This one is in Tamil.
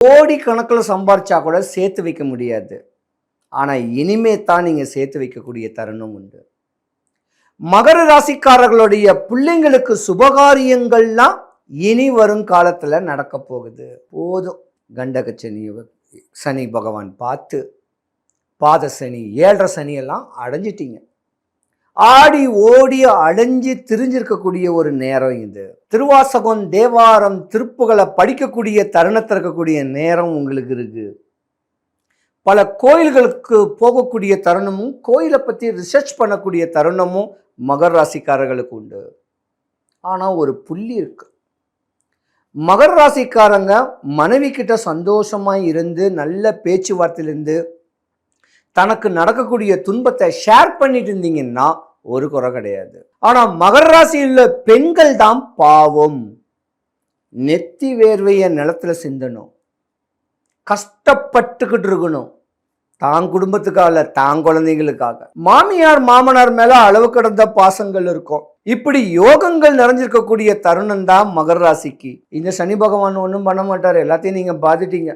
கோடி கணக்கில் சம்பாரிச்சா கூட சேர்த்து வைக்க முடியாது. ஆனால் இனிமே தான் நீங்கள் சேர்த்து வைக்கக்கூடிய தருணம் உண்டு. மகர ராசிக்காரர்களுடைய பிள்ளைங்களுக்கு சுபகாரியங்கள்லாம் இனி வரும் காலத்தில் நடக்க போகுது. போதும். கண்டக சனி சனி பகவான் பார்த்து பாத சனி ஏழரை சனியெல்லாம் அடைஞ்சிட்டீங்க. ஆடி ஓடி அழிஞ்சு திரிஞ்சிருக்கக்கூடிய ஒரு நேரம் இது. திருவாசகம் தேவாரம் திருப்புகளை படிக்கக்கூடிய தருணத்தில் இருக்கக்கூடிய நேரம் உங்களுக்கு இருக்கு. பல கோயில்களுக்கு போகக்கூடிய தருணமும் கோயிலை பற்றி ரிசர்ச் பண்ணக்கூடிய தருணமும் மகர ராசிக்காரர்களுக்கு உண்டு. ஆனால் ஒரு புள்ளி இருக்கு. மகர ராசிக்காரங்க மனைவி கிட்ட சந்தோஷமாக இருந்து நல்ல பேச்சுவார்த்தையிலேருந்து தனக்கு நடக்கக்கூடிய துன்பத்தை ஷேர் பண்ணிட்டு இருந்தீங்கன்னா ஒரு குறை கிடையாது. ஆனால் மகர ராசியில் பெண்கள் தான் பாவம். நெத்தி வேர்வையை நிலத்துல சிந்தணும். கஷ்டப்பட்டுக்கிட்டு இருக்கணும். தான் குடும்பத்துக்காக இல்லை தான் குழந்தைங்களுக்காக. மாமியார் மாமனார் மேலே அளவு கடந்த பாசங்கள் இருக்கும். இப்படி யோகங்கள் நிறைஞ்சிருக்கக்கூடிய தருணம் தான் மகர ராசிக்கு. இந்த சனி பகவான் ஒன்றும் பண்ண மாட்டார். எல்லாத்தையும் நீங்கள் பாத்துட்டீங்க.